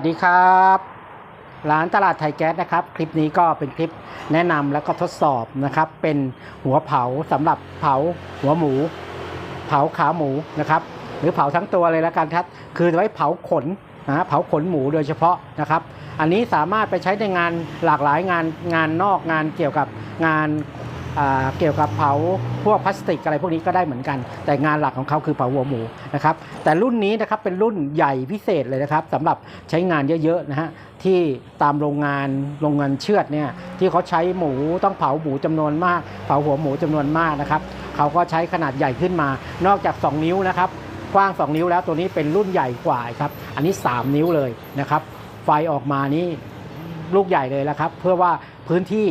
วัสดีครับ ร้านตลาดไทยแก๊สนะครับ คลิปนี้ก็เป็นคลิปแนะนำแล้วก็ทดสอบนะครับ เป็นหัวเผาสำหรับเผาหัวหมู เผาขาหมูนะครับ หรือเผาทั้งตัวเลยล้วกันครับ คือไว้เผาขนนะเผาขนหมูโดยเฉพาะนะครับ อันนี้สามารถไปใช้ในงานหลากหลายงานงานนอกงานเกี่ยวกับงาน เกี่ยวกับเผาพวกพลาสติกอะไรพวกนี้ก็ได้เหมือนกัน แต่งานหลักของเขาคือเผาหัวหมูนะครับแต่รุ่นนี้นะครับเป็นรุ่นใหญ่พิเศษเลยนะครับสำหรับใช้งานเยอะๆนะฮะที่ตามโรงงานโรงงานเชือดเนี่ยที่เขาใช้หมูต้องเผาหมูจำนวนมาก เผาหัวหมูจำนวนมากนะครับเขาก็ใช้ขนาดใหญ่ขึ้นมา นอกจาก 2 นิ้วนะครับกว้าง 2 นิ้วแล้วตัวนี้เป็นรุ่นใหญ่กว่าครับอันนี้ 3 นิ้วเลยนะครับไฟออกมานี่ลูกใหญ่เลยแล้วครับ เพื่อว่าพื้นที่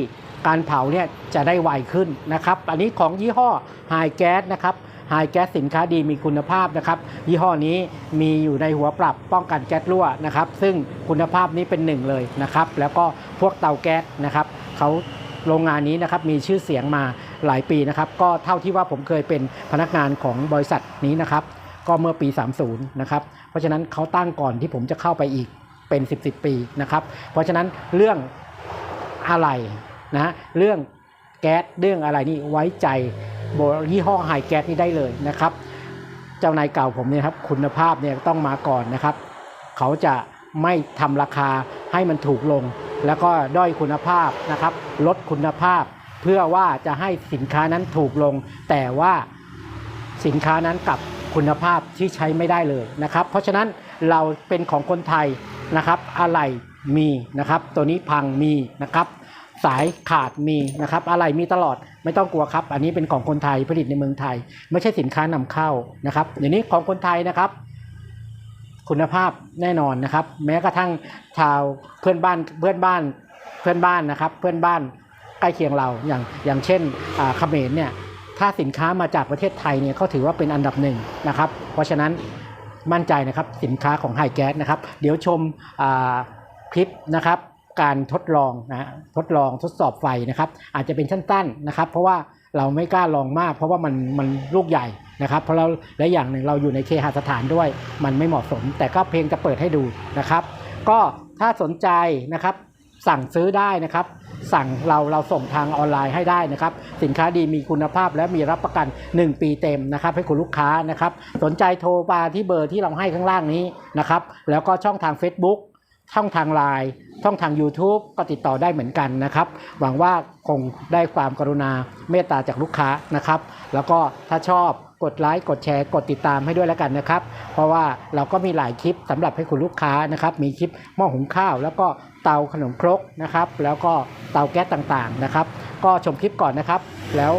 การเผาเนี่ยจะได้ไวขึ้นนะครับ อันนี้ของยี่ห้อ High Gas นะครับ High Gas สินค้าดีมีคุณภาพนะครับ ยี่ห้อนี้มีอยู่ในหัวปรับป้องกันแก๊สรั่วนะครับ ซึ่งคุณภาพนี้เป็นหนึ่งเลยนะครับ แล้วก็พวกเตาแก๊สนะครับเขาโรงงานนี้นะครับมีชื่อเสียงมาหลายปีนะครับ ก็เท่าที่ว่าผมเคยเป็นพนักงานของบริษัทนี้นะครับ ก็เมื่อปี 30 นะครับ เพราะฉะนั้นเขาตั้งก่อนที่ผมจะเข้าไปอีกเป็น 10 10ปีนะครับ เพราะฉะนั้นเรื่องอะไร นะเรื่องแก๊สเรื่องอะไรนี่ไว้ใจบยี่ห้อไฮแก๊สนี่ได้เลยนะครับ เจ้านายเก่าผมเนี่ยครับคุณภาพเนี่ยต้องมาก่อนนะครับ เขาจะไม่ทำราคาให้มันถูกลง แล้วก็ด้อยคุณภาพนะครับ ลดคุณภาพ เพื่อว่าจะให้สินค้านั้นถูกลง แต่ว่าสินค้านั้นกับคุณภาพที่ใช้ไม่ได้เลยนะครับ เพราะฉะนั้นเราเป็นของคนไทยนะครับ อะไรมีนะครับ ตัวนี้พังมีนะครับ สายขาดมีนะครับอะไรมีตลอดไม่ต้องกลัวครับ อันนี้เป็นของคนไทยผลิตในเมืองไทย ไม่ใช่สินค้านำเข้านะครับเดี๋ยวนี้ของคนไทยนะครับ คุณภาพแน่นอนนะครับ แม้กระทั่งชาวเพื่อนบ้านเพื่อนบ้านเพื่อนบ้านนะครับ เพื่อนบ้านใกล้เคียงเราอย่างอย่างเช่นอ่าเขมรเนี่ยถ้าสินค้ามาจากประเทศไทยเนี่ยเขาถือว่าเป็นอันดับหนึ่งนะครับ เพราะฉะนั้นมั่นใจนะครับสินค้าของไฮแก๊สนะครับ เดี๋ยวชมอ่าคลิปนะครับ การทดลองนะทดลองทดสอบไฟนะครับ อาจจะเป็นสั้นๆนะครับ เพราะว่าเราไม่กล้าลองมาก เพราะว่ามันมันลูกใหญ่นะครับ เพราะเราและอย่างหนึ่งเราอยู่ในเคหสถานด้วย มันไม่เหมาะสม แต่ก็เพลงจะเปิดให้ดูนะครับ ก็ถ้าสนใจนะครับสั่งซื้อได้นะครับ สั่งเราเราส่งทางออนไลน์ให้ได้นะครับ สินค้าดีมีคุณภาพและมีรับประกัน 1 ปีเต็มนะครับ ให้คุณลูกค้านะครับ สนใจโทรมาที่เบอร์ที่เราให้ข้างล่างนี้นะครับ แล้วก็ช่องทาง Facebook ช่องทางไลน์ช่องทาง YouTube ก็ติดต่อได้เหมือนกันนะครับ หวังว่าคงได้ความกรุณาเมตตาจากลูกค้านะครับ แล้วก็ถ้าชอบกดไลค์กดแชร์กดติดตามให้ด้วยแล้วกันนะครับ เพราะว่าเราก็มีหลายคลิปสำหรับให้คุณลูกค้านะครับ มีคลิปหม้อหุงข้าว แล้วก็เตาขนมครกนะครับ แล้วก็เตาแก๊สต่างๆนะครับ ก็ชมคลิปก่อนนะครับ แล้ว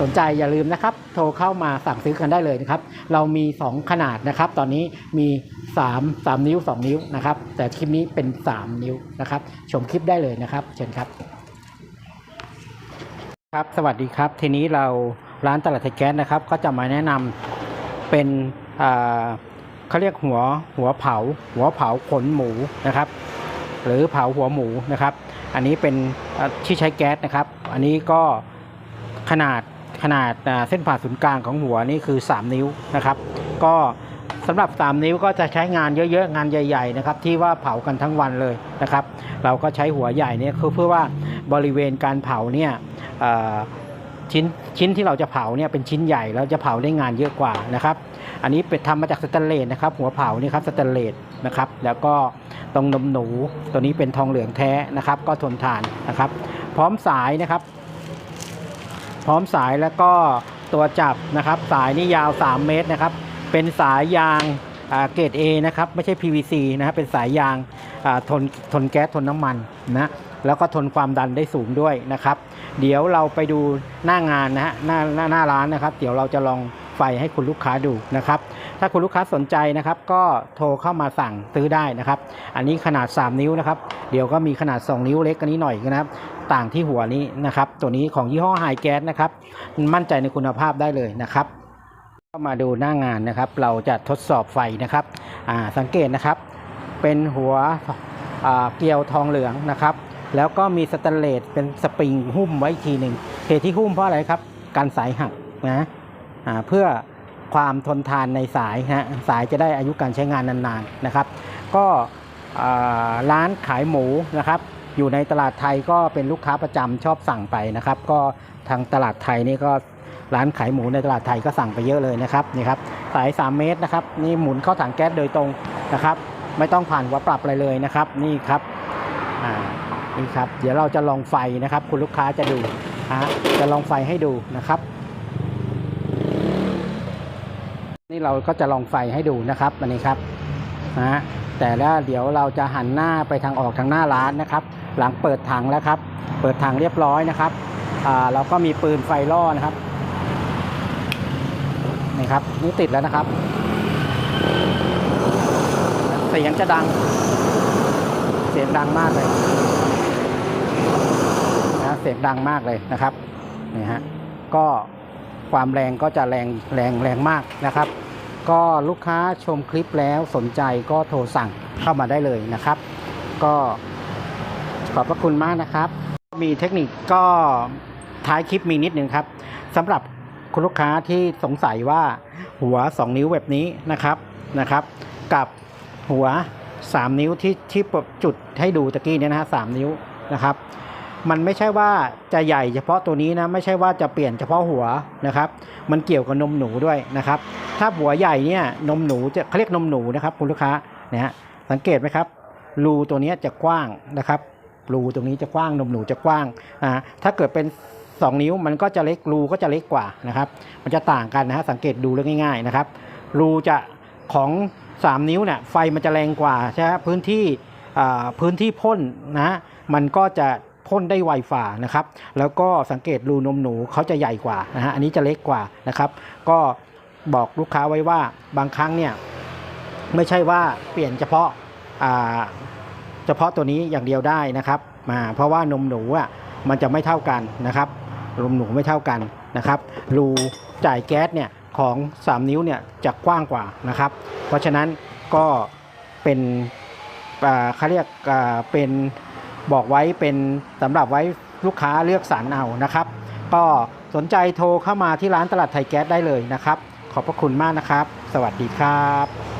สนใจอย่าลืมนะครับ โทรเข้ามาสั่งซื้อกันได้เลยนะครับ เรามี 2 ขนาดนะครับ ตอนนี้มี 3 3 นิ้ว 2 นิ้วนะครับ แต่คลิปนี้เป็น 3 นิ้วนะครับ ชมคลิปได้เลยนะครับ เชิญครับครับ สวัสดีครับ ทีนี้เราร้านตลาดไทยแก๊สนะครับ ก็จะมาแนะนำเป็นอ่าเขาเรียกหัวหัวเผา หัวเผาขนหมูนะครับ หรือเผาหัวหมูนะครับ อันนี้เป็นที่ใช้แก๊สนะครับ อันนี้ก็ขนาด ขนาดเส้นผ่าศูนย์กลางของหัวนี่คือ 3 นิ้วนะครับ ก็สำหรับ 3 นิ้วก็จะใช้งานเยอะๆ งานใหญ่ ๆ นะครับ ที่ว่าเผากันทั้งวันเลยนะครับ เราก็ใช้หัวใหญ่เนี่ยคือเพื่อว่าบริเวณการเผาเนี่ยชิ้นชิ้นที่เราจะเผาเนี่ยเป็นชิ้นใหญ่แล้วจะเผาได้งานเยอะกว่านะครับ อันนี้เป็นทำมาจากสแตนเลสนะครับ หัวเผานี่ครับสแตนเลสนะครับ แล้วก็ตรงนมหนูตัวนี้เป็นทองเหลืองแท้นะครับ ก็ทนทานนะครับ พร้อมสายนะครับ พร้อมสายแล้วก็ตัวจับนะครับ สายนี่ยาว 3 เมตรนะครับ เป็นสายยางเกรด A นะครับ ไม่ใช่ PVC นะครับเป็นสายยางทนทนแก๊สทนน้ำมันนะแล้วก็ทนความดันได้สูงด้วยนะครับ เดี๋ยวเราไปดูหน้างานนะฮะหน้าหน้าหน้าร้านนะครับ เดี๋ยวเราจะลองไฟให้คุณลูกค้าดูนะครับ ถ้าคุณลูกค้าสนใจนะครับ ก็โทรเข้ามาสั่งซื้อได้นะครับ อันนี้ขนาด 3 นิ้วนะครับ เดี๋ยวก็มีขนาด 2 นิ้วเล็กกันนี้หน่อยนะครับ ต่างที่หัวนี้นะครับ ตัวนี้ของยี่ห้อไฮแก๊สนะครับ มั่นใจในคุณภาพได้เลยนะครับก็มาดูหน้างานนะครับ เราจะทดสอบไฟนะครับ สังเกตนะครับ เป็นหัวเกลียวทองเหลืองนะครับ แล้วก็มีสแตนเลสเป็นสปริงหุ้มไว้อีกทีหนึ่งเหตุที่หุ้มเพราะอะไรครับกันสายหักนะเพื่อ ความทนทานในสายฮะสายจะได้อายุการใช้งานนานๆนะครับ ก็ร้านขายหมูนะครับอยู่ในตลาดไทยก็เป็นลูกค้าประจำชอบสั่งไปนะครับ ก็ทางตลาดไทยนี่ก็ร้านขายหมูในตลาดไทยก็สั่งไปเยอะเลยนะครับนี่ครับสาย 3 เมตรนะครับนี่หมุนเข้าถังแก๊สโดยตรงนะครับ ไม่ต้องผ่านหัวปรับอะไรเลยนะครับ นี่ครับอ่านี่ครับ เดี๋ยวเราจะลองไฟนะครับ คุณลูกค้าจะดูฮะจะลองไฟให้ดูนะครับ นี่เราก็จะลองไฟให้ดูนะครับอันนี้ครับนะฮะแต่แล้วเดี๋ยวเราจะหันหน้าไปทางออกทางหน้าร้านนะครับ หลังเปิดถังแล้วครับ เปิดถังเรียบร้อยนะครับอ่าเราก็มีปืนไฟล่อนะครับนี่ครับนี่ติดแล้วนะครับเสียงจะดัง เสียงดังมากเลยนะเสียงดังมากเลยนะครับนี่ฮะก็ความแรงก็จะแรงแรงแรงมากนะครับ ก็ลูกค้าชมคลิปแล้วสนใจก็โทรสั่งเข้ามาได้เลยนะครับ ก็ขอบพระคุณมากนะครับ มีเทคนิคก็ท้ายคลิปมีนิดนึงครับสำหรับคุณลูกค้าที่สงสัยว่าหัว 2 นิ้วแบบนี้นะครับนะครับ กับหัว 3 นิ้วที่ที่จุดให้ดูตะกี้เนี่ยนะฮะสามนิ้วนะครับ มันไม่ใช่ว่าจะใหญ่เฉพาะตัวนี้นะไม่ใช่ว่าจะเปลี่ยนเฉพาะหัวนะครับ มันเกี่ยวกับนมหนูด้วยนะครับ ถ้าหัวใหญ่เนี่ยนมหนูจะเขาเรียกนมหนูนะครับคุณลูกค้านะฮะสังเกตไหมครับรูตัวนี้จะกว้างนะครับรูตรงนี้จะกว้างนมหนูจะกว้างอ่าถ้าเกิดเป็น 2 นิ้วมันก็จะเล็กรูก็จะเล็กกว่านะครับ มันจะต่างกันนะฮะสังเกตดูเรื่องง่ายๆนะครับรูจะของ 3 นิ้วเนี่ยไฟมันจะแรงกว่าใช่ไหมพื้นที่พื้นที่พ่นนะมันก็จะพ่นได้ไวฝ่านะครับ แล้วก็สังเกตรูนมหนูเขาจะใหญ่กว่านะฮะอันนี้จะเล็กกว่านะครับ ก็ บอกลูกค้าไว้ว่าบางครั้งเนี่ยไม่ใช่ว่าเปลี่ยนเฉพาะาเฉพาะตัวนี้อย่างเดียวได้นะครับมาเพราะว่านมหนูอะมันจะไม่เท่ากันนะครับนมหนูไม่เท่ากันนะครับรูจ่ายแก๊สเนี่ยของ 3 นิ้วเนี่ยจะกว้างกว่านะครับ เพราะฉะนั้นก็เป็นอ่าเขาเรียกเป็นบอกไว้เป็นสำหรับไว้ลูกค้าเลือกสรรเอานะครับ ก็สนใจโทรเข้ามาที่ร้านตลาดไทยแก๊สได้เลยนะครับ ขอบพระคุณมากนะครับ สวัสดีครับ